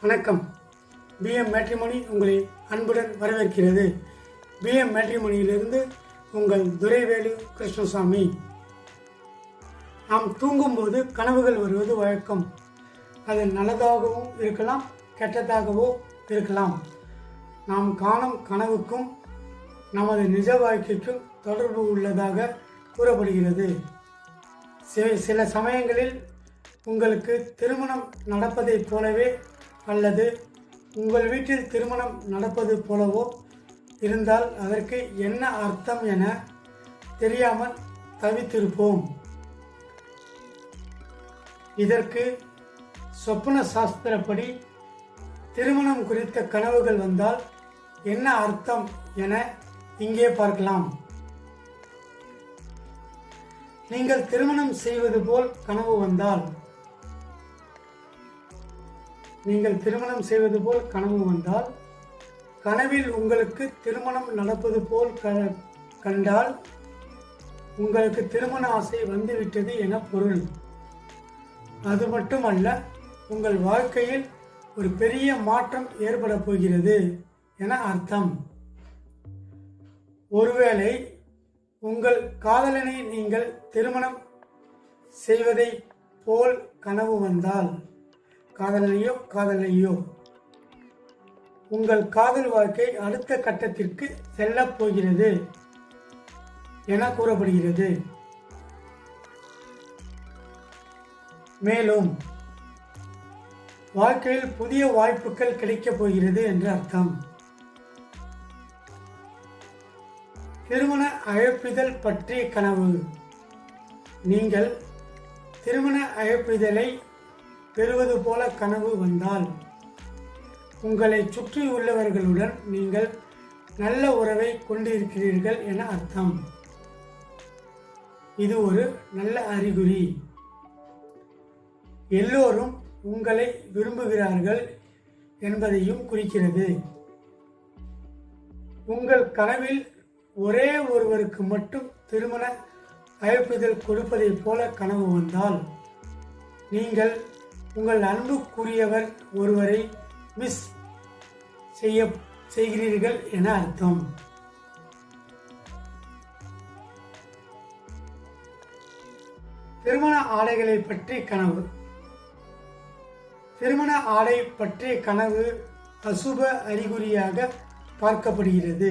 வணக்கம். PM matrimony உங்களை அன்புடன் வரவேற்கிறது. பிஎம் மேட்ரிமோனியிலிருந்து உங்கள் துரைவேலு கிருஷ்ணசாமி. நாம் தூங்கும்போது கனவுகள் வருவது வழக்கம். அது நல்லதாகவும் இருக்கலாம் கெட்டதாகவோ இருக்கலாம். நாம் காணும் கனவுக்கும் நமது நிஜ வாழ்க்கைக்கும் தொடர்பு உள்ளதாக கூறப்படுகிறது. சில சமயங்களில் உங்களுக்கு திருமணம் நடப்பதைப் போலவே அல்லது உங்கள் வீட்டில் திருமணம் நடப்பது போலவோ இருந்தால் அதற்கு என்ன அர்த்தம் என தெரியாமல் தவித்திருப்போம். இதற்கு சொப்பன சாஸ்திரப்படி திருமணம் குறித்த கனவுகள் வந்தால் என்ன அர்த்தம் என இங்கே பார்க்கலாம். நீங்கள் திருமணம் செய்வது போல் கனவு வந்தால். நீங்கள் திருமணம் செய்வது போல் கனவு வந்தால் கனவில் உங்களுக்கு திருமணம் நடப்பது போல் க- கண்டால் உங்களுக்கு திருமண ஆசை வந்துவிட்டது என பொருள். அது மட்டுமல்ல உங்கள் வாழ்க்கையில் ஒரு பெரிய மாற்றம் ஏற்பட போகிறது என அர்த்தம். ஒருவேளை உங்கள் காதலனை நீங்கள் திருமணம் செய்வதை போல் கனவு வந்தால் காதலனையோ காதலையோ உங்கள் காதல் வாழ்க்கை அடுத்த கட்டத்திற்கு செல்லப் போகிறது என கூறப்படுகிறது. மேலும் வாழ்க்கையில் புதிய வாய்ப்புகள் கிடைக்கப் போகிறது என்று அர்த்தம். திருமண அழைப்பிதழ் பற்றிய கனவு. நீங்கள் திருமண அழைப்பிதழை பெறுவது போல கனவு வந்தால் உங்களை சுற்றியுள்ளவர்களுடன் நீங்கள் நல்ல உறவை கொண்டிருக்கிறீர்கள் என அர்த்தம். இது ஒரு நல்ல அறிகுறி. எல்லோரும் உங்களை விரும்புகிறார்கள் என்பதையும் குறிக்கிறது. உங்கள் கனவில் ஒரே ஒருவருக்கு மட்டும் திருமண அழைப்புதல் கொடுப்பதைப் போல கனவு வந்தால் நீங்கள் உங்கள் அன்புக்குரியவர் ஒருவரை மிஸ் செய்ய செய்கிறீர்கள் என அர்த்தம். திருமண ஆடைகளை பற்றி கனவு. திருமண ஆடை பற்றிய கனவு அசுப அறிகுறியாக பார்க்கப்படுகிறது.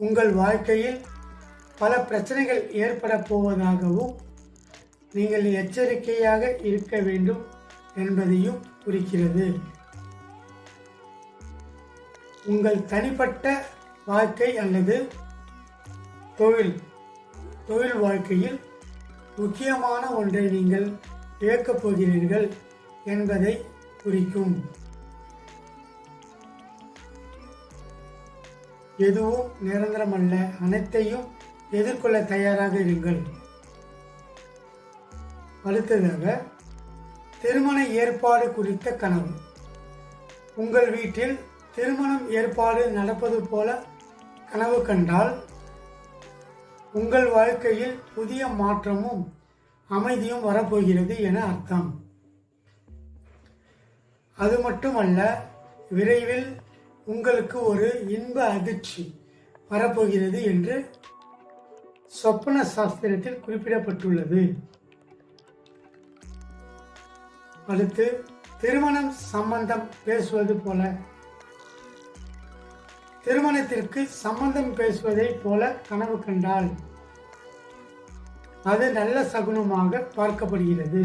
உங்கள் வாழ்க்கையில் பல பிரச்சனைகள் ஏற்பட போவதாகவும் நீங்கள் எச்சரிக்கையாக இருக்க வேண்டும் என்பதையும் குறிக்கிறது. உங்கள் தனிப்பட்ட வாழ்க்கை அல்லது தொழில் தொழில் வாழ்க்கையில் முக்கியமான ஒன்றை நீங்கள் இழக்கப் போகிறீர்கள். என்பதை குறிக்கும். எதுவும் நிரந்தரமல்ல. அனைத்தையும் எதிர்கொள்ள தயாராக இருங்கள். அடுத்ததாக திருமண ஏற்பாடு குறித்த கனவு. உங்கள் வீட்டில் திருமணம் ஏற்பாடு நடப்பது போல கனவு கண்டால் உங்கள் வாழ்க்கையில் புதிய மாற்றமும் அமைதியும் வரப்போகிறது என அர்த்தம். அது மட்டுமல்ல விரைவில் உங்களுக்கு ஒரு இன்ப அதிர்ச்சி வரப்போகிறது என்று சொப்பன சாஸ்திரத்தில் குறிப்பிடப்பட்டுள்ளது. அடுத்து திருமணம் சம்பந்தம் பேசுவது போல. திருமணத்திற்கு சம்பந்தம் பேசுவதை போல கனவு கண்டால் அது நல்ல சகுனமாக பார்க்கப்படுகிறது.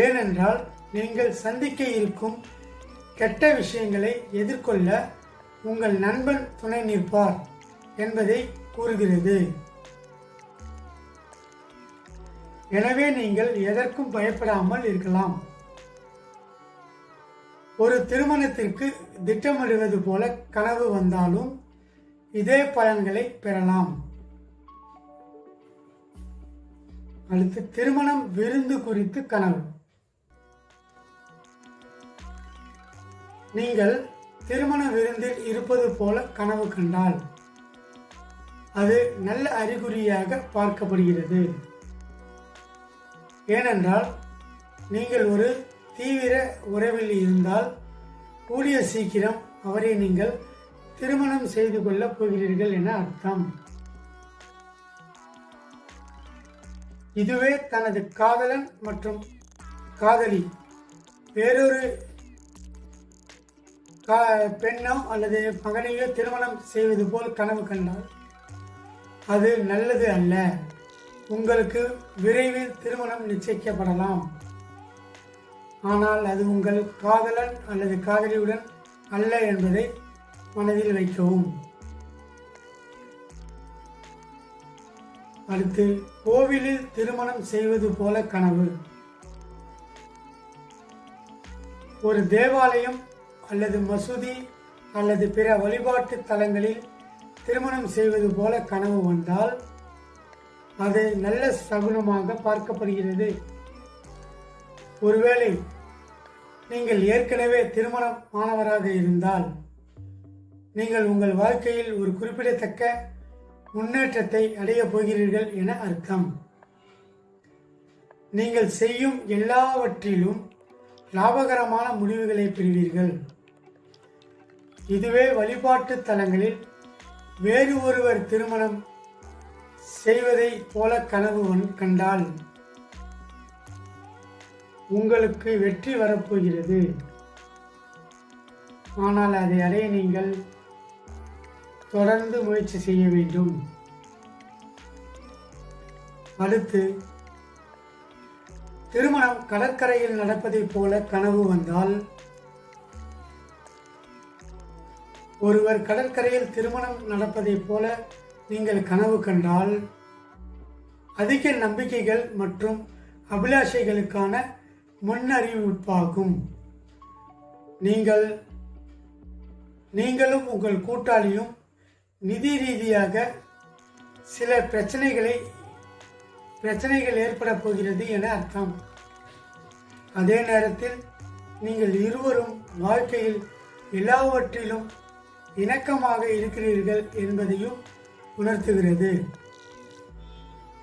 ஏனென்றால் நீங்கள் சந்திக்க இருக்கும் கெட்ட விஷயங்களை எதிர்கொள்ள உங்கள் நண்பன் துணை நிற்பார் என்பதை கூறுகிறது. எனவே நீங்கள் எதற்கும் பயப்படாமல் இருக்கலாம். ஒரு திருமணத்திற்கு திட்டமிடுவது போல கனவு வந்தாலும் இதே பலன்களை பெறலாம். அடுத்து திருமணம் விருந்து குறித்து கனவு. நீங்கள் திருமண விருந்தில் இருப்பது போல கனவு கண்டால் அது நல்ல அறிகுறியாக பார்க்கப்படுகிறது. ஏனென்றால் நீங்கள் ஒரு தீவிர உறவில் இருந்தால் கூடிய சீக்கிரம் அவரை நீங்கள் திருமணம் செய்து கொள்ளப் போகிறீர்கள் என அர்த்தம். இதுவே தனது காதலன் மற்றும் காதலி வேறொரு பெண்ணோ அல்லது மகனையோ திருமணம் செய்வது போல் கனவு கண்டால் அது நல்லது அல்ல. உங்களுக்கு விரைவில் திருமணம் நிச்சயிக்கப்படலாம். ஆனால் அது உங்கள் காதலன் அல்லது காதலியுடன் அல்ல என்பதை மனதில் வைக்கவும். அடுத்து கோவிலில் திருமணம் செய்வது போல கனவு. ஒரு தேவாலயம் அல்லது மசூதி அல்லது பிற வழிபாட்டு தலங்களில் திருமணம் செய்வது போல கனவு வந்தால் அது நல்ல சகுனமாக பார்க்கப்படுகிறது. ஒருவேளை நீங்கள் ஏற்கனவே திருமணம் ஆனவராக இருந்தால் நீங்கள் உங்கள் வாழ்க்கையில் ஒரு குறிப்பிடத்தக்க முன்னேற்றத்தை அடையப் போகிறீர்கள் என அர்த்தம். நீங்கள் செய்யும் எல்லாவற்றிலும் லாபகரமான முடிவுகளை பெறுவீர்கள். இதுவே வழிபாட்டு தலங்களில் வேறு ஒருவர் திருமணம் செய்வதை போல கனவு கண்டால் உங்களுக்கு வெற்றி வரப்போகிறது. ஆனால் அதை அடைய நீங்கள் தொடர்ந்து முயற்சி செய்ய வேண்டும். அடுத்து திருமணம் கடற்கரையில் நடப்பதைப் போல கனவு வந்தால் ஒருவர் கடற்கரையில் திருமணம் நடப்பதைப் போல நீங்கள் கனவு கண்டால் அதிக நம்பிக்கைகள் மற்றும் அபிலாஷைகளுக்கான முன்னறிவிப்பாகும். நீங்கள் நீங்களும் உங்கள் கூட்டாளியும் நிதி ரீதியாக சில பிரச்சனைகளை பிரச்சனைகள் ஏற்பட போகிறது என அர்த்தம். அதே நேரத்தில் நீங்கள் இருவரும் வாழ்க்கையில் எல்லாவற்றிலும் இணக்கமாக இருக்கிறீர்கள் என்பதையும் உணர்த்துகிறது.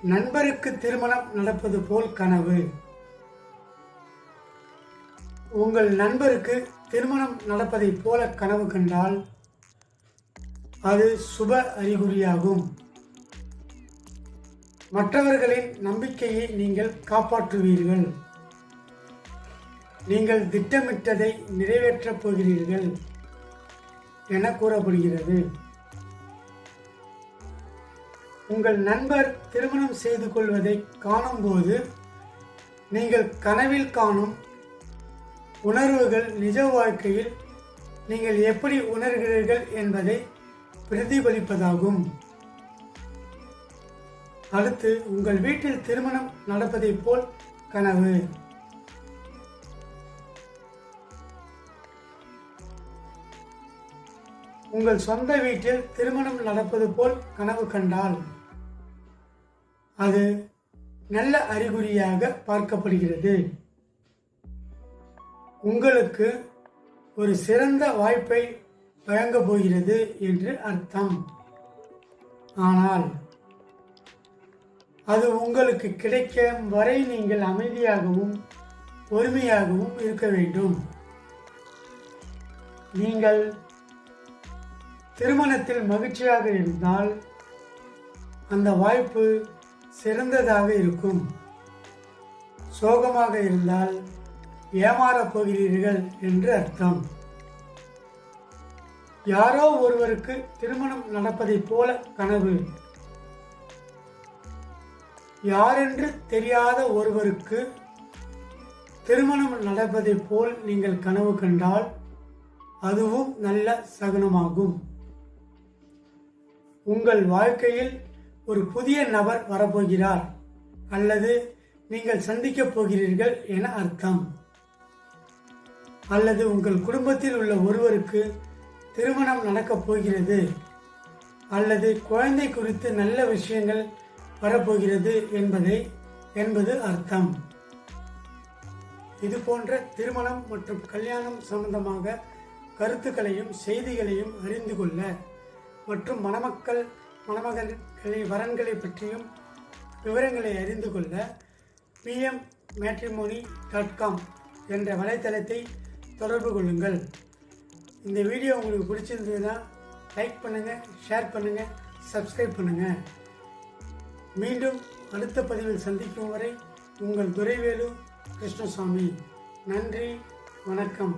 நண்பருக்கு திருமணம் நடப்பது போல் கனவு. உங்கள் நண்பருக்கு திருமணம் நடப்பதைப் போல கனவு கண்டால் அது சுப அறிகுறியாகும். மற்றவர்களின் நம்பிக்கையை நீங்கள் காப்பாற்றுவீர்கள். நீங்கள் திட்டமிட்டதை நிறைவேற்றப் போகிறீர்கள். என கூறப்படுகிறது. உங்கள் நண்பர் திருமணம் செய்து கொள்வதை காணும்போது நீங்கள் கனவில் காணும் உணர்வுகள் நிஜ வாழ்க்கையில் நீங்கள் எப்படி உணர்கிறீர்கள் என்பதை பிரதிபலிப்பதாகும். அடுத்து உங்கள் வீட்டில் திருமணம் நடப்பதைப் போல் கனவு. உங்கள் சொந்த வீட்டில் திருமணம் நடப்பது போல் கனவு கண்டால் அது நல்ல அறிகுறியாக பார்க்கப்படுகிறது. உங்களுக்கு ஒரு சிறந்த வாய்ப்பை வழங்கப் போகிறது என்று அர்த்தம். ஆனால் அது உங்களுக்கு கிடைக்கும் வரை நீங்கள் அமைதியாகவும் பொறுமையாகவும் இருக்க வேண்டும். நீங்கள் திருமணத்தில் மகிழ்ச்சியாக இருந்தால் அந்த வாய்ப்பு சிறந்ததாக இருக்கும். சோகமாக இருந்தால் ஏமாறப் போகிறீர்கள் என்று அர்த்தம். யாரோ ஒருவருக்கு திருமணம் நடப்பதைப் போல கனவு. யாரென்று தெரியாத ஒருவருக்கு திருமணம் நடப்பதைப் போல் நீங்கள் கனவு கண்டால் அதுவும் நல்ல சகுனமாகும். உங்கள் வாழ்க்கையில் ஒரு புதிய நபர் வரப்போகிறார் அல்லது நீங்கள் சந்திக்கப் போகிறீர்கள் என அர்த்தம். அல்லது உங்கள் குடும்பத்தில் உள்ள ஒருவருக்கு திருமணம் நடக்கப் போகிறது அல்லது குழந்தை குறித்து நல்ல விஷயங்கள் வரப்போகிறது என்பதை என்பது அர்த்தம். இது போன்ற திருமணம் மற்றும் கல்யாணம் சம்பந்தமாக கருத்துக்களையும் செய்திகளையும் அறிந்து கொள்ள மற்றும் மணமக்கள் மணமகன்களை வரன்களை பற்றியும் விவரங்களை அறிந்து கொள்ள பிஎம் மேட்ரிமோனி டாட் காம் என்ற வலைத்தளத்தை தொடர்பு கொள்ளுங்கள். இந்த வீடியோ உங்களுக்கு பிடிச்சிருந்ததுன்னா லைக் பண்ணுங்கள் ஷேர் பண்ணுங்கள் சப்ஸ்கிரைப் பண்ணுங்கள் மீண்டும் அடுத்த பதிவில் சந்திக்கும் வரை உங்கள் துரைவேலு கிருஷ்ணசாமி. நன்றி வணக்கம்.